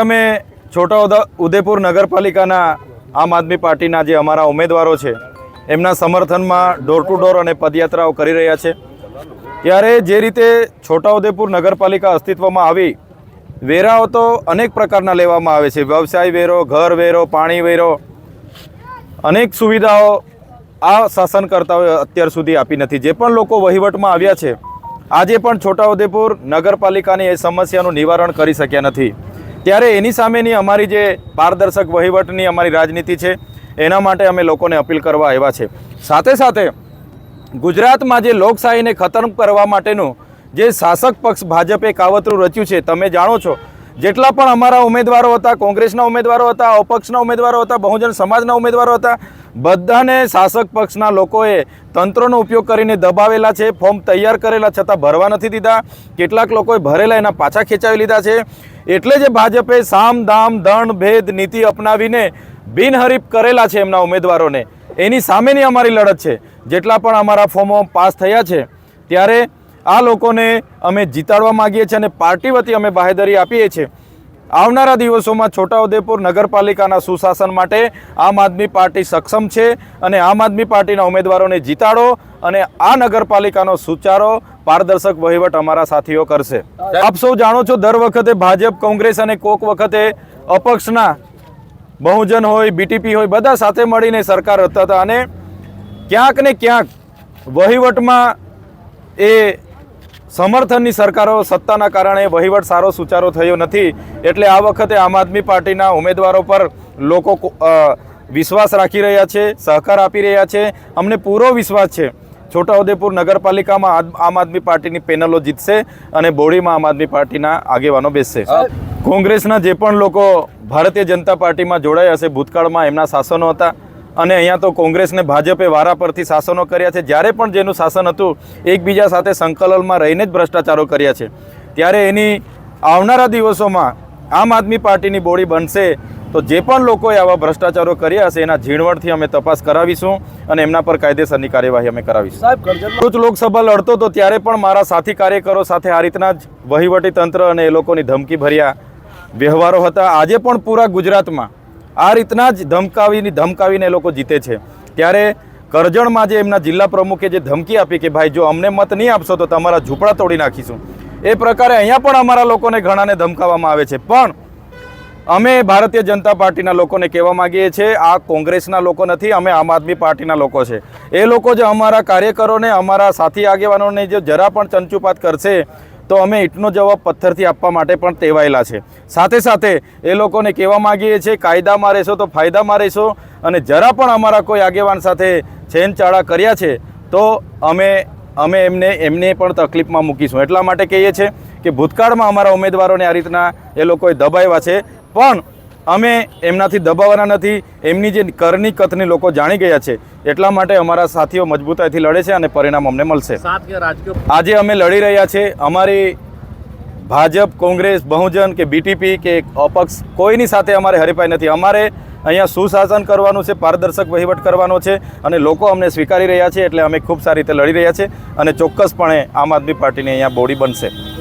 અમે છોટા ઉદેપુર નગરપાલિકાના આમ આદમી પાર્ટીના જે અમારા ઉમેદવારો છે, એમના સમર્થનમાં ડોર ટુ ડોર અને પદયાત્રાઓ કરી રહ્યા છે. ત્યારે જે રીતે છોટાઉદેપુર નગરપાલિકા અસ્તિત્વમાં આવી, વેરાઓ તો અનેક પ્રકારના લેવામાં આવે છે. વ્યવસાય વેરો, ઘર વેરો, પાણી વેરો, અનેક સુવિધાઓ આ શાસનકર્તાઓએ અત્યાર સુધી આપી નથી. જે પણ લોકો વહીવટમાં આવ્યા છે, આજે પણ છોટાઉદેપુર નગરપાલિકાની એ સમસ્યાનું નિવારણ કરી શક્યા નથી. ત્યારે એની સામેની અમારી જે પારદર્શક વહીવટની અમારી રાજનીતિ છે, એના માટે અમે લોકોને અપીલ કરવા આવ્યા છે. સાથે સાથે ગુજરાતમાં જે લોકશાહીને ખતમ કરવા માટેનું જે શાસક પક્ષ ભાજપે કાવતરું રચ્યું છે, તમે જાણો છો જેટલા પણ અમારા ઉમેદવારો હતા, કોંગ્રેસના ઉમેદવારો હતા, અપક્ષના ઉમેદવારો હતા, બહુજન સમાજના ઉમેદવારો હતા, બધાને શાસક પક્ષના લોકોએ તંત્રનો ઉપયોગ કરીને દબાવેલા છે, ફોર્મ તૈયાર કરેલા છતાં ભરવા નથી દીધા. કેટલાક લોકોએ ભરેલા એના પાછા ખેંચાવી લીધા છે. એટલે જે ભાજપે સામ, દામ, દંડ, ભેદ, નીતિ અપનાવીને બિનહરીફ કરેલા છે એમના ઉમેદવારોને. એની સામેની અમારી લડત છે. જેટલા પણ અમારા ફોર્મો પાસ થયા છે, ત્યારે આ લોકોને અમે જીતાડવા માગીએ છીએ અને પાર્ટી વતી અમે બાહેધરી આપીએ છીએ. આવનારા દિવસોમાં છોટાઉદેપુર નગરપાલિકાના સુશાસન માટે આમ આદમી પાર્ટી સક્ષમ છે અને આમ આદમી પાર્ટીના ઉમેદવારોને જીતાડો અને આ નગરપાલિકાનો સુચારો પારદર્શક વહીવટ અમારા સાથીઓ કરશે. આપ સૌ જાણો છો દર વખતે ભાજપ, કોંગ્રેસ અને કોક વખતે અપક્ષના બહુજન હોય, બીટીપી હોય, બધા સાથે મળીને સરકાર રચતા હતા અને ક્યાંક ને ક્યાંક વહીવટમાં એ સમર્થનની સરકારો સત્તાના કારણે વહીવટ સારો સુચારો થયો નથી એટલે આ વખતે આમ આદમી પાર્ટીના ઉમેદવારો પર લોકો વિશ્વાસ રાખી રહ્યા છે, સહકાર આપી રહ્યા છે. અમને પૂરો વિશ્વાસ છે. છોટાઉદેપુર નગરપાલિકામાં આમ આદમી પાર્ટીની પેનલો જીતશે અને બોડીમાં આમ આદમી પાર્ટીના આગેવાનો બેસશે. કોંગ્રેસના જે પણ લોકો ભારતીય જનતા પાર્ટીમાં જોડાયા હશે, ભૂતકાળમાં એમના શાસનો હતા અને અહીંયા તો કોંગ્રેસને ભાજપે વારા પરથી શાસનો કર્યા છે. જ્યારે પણ જેનું શાસન હતું એકબીજા સાથે સંકલનમાં રહીને જ ભ્રષ્ટાચારો કર્યા છે. ત્યારે એની આવનારા દિવસોમાં આમ આદમી પાર્ટીની બોડી બનશે તો જે પણ લોકોએ આવા ભ્રષ્ટાચારો કર્યા હશે એના ઝીણવટથી અમે તપાસ કરાવીશું અને એમના પર કાયદેસરની કાર્યવાહી અમે કરાવીશું. સાહેબ ભરૂચ લોકસભા લડતો તો ત્યારે પણ મારા સાથી કાર્યકરો સાથે આ રીતના જ વહીવટી તંત્ર અને એ લોકોની ધમકી ભર્યા વ્યવહારો હતા. આજે પણ પૂરા ગુજરાતમાં આ રીતના જ ધમકાવીને ધમકાવીને એ લોકો જીતે છે. ત્યારે કરજણમાં જે એમના જિલ્લા પ્રમુખે જે ધમકી આપી કે ભાઈ જો અમને મત નહીં આપશો તો તમારા ઝૂંપડા તોડી નાખીશું. એ પ્રકારે અહીંયા પણ અમારા લોકોને ઘણાને ધમકાવવામાં આવે છે. પણ અમે ભારતીય જનતા પાર્ટીના લોકોને કહેવા માંગીએ છીએ, આ કોંગ્રેસના લોકો નથી, અમે આમ આદમી પાર્ટીના લોકો છે. એ લોકો જે અમારા કાર્યકરોને, અમારા સાથી આગેવાનોને જે જરા પણ ચંચુપાત કરશે તો અમે ઈંટનો જવાબ પથ્થરથી આપવા માટે પણ ટેવાયેલા છે. સાથે સાથે એ લોકોને કહેવા માંગીએ છીએ, કાયદામાં રહેશો તો ફાયદામાં રહેશો અને જરા પણ અમારા કોઈ આગેવાન સાથે છેનચાળા કર્યા છે, તો અમે અમે એમને એમને પણ તકલીફમાં મૂકીશું. એટલા માટે કહીએ છીએ કે ભૂતકાળમાં અમારા ઉમેદવારોને આ રીતના એ લોકોએ દબાવ્યા છે. પણ અમે એમનાથી દબાવવાના નથી એમની જે કરની કથની લોકો જાણી ગયા છે એટલા માટે અમારા સાથીઓ મજબૂતાઈથી લડે છે અને પરિણામ અમને મળશે. આજે અમે લડી રહ્યા છે અમારી ભાજપ કોંગ્રેસ બહુજન કે બીટીપી કે અપક્ષ કોઈની સાથે અમારે હરીફાઈ નથી. અમારે અહીંયા સુશાસન કરવાનું છે પારદર્શક વહીવટ કરવાનો છે અને લોકો અમને સ્વીકારી રહ્યા છે એટલે અમે ખૂબ સારી રીતે લડી રહ્યા છે અને ચોક્કસપણે આમ આદમી પાર્ટીની અહીંયા બોડી બનશે.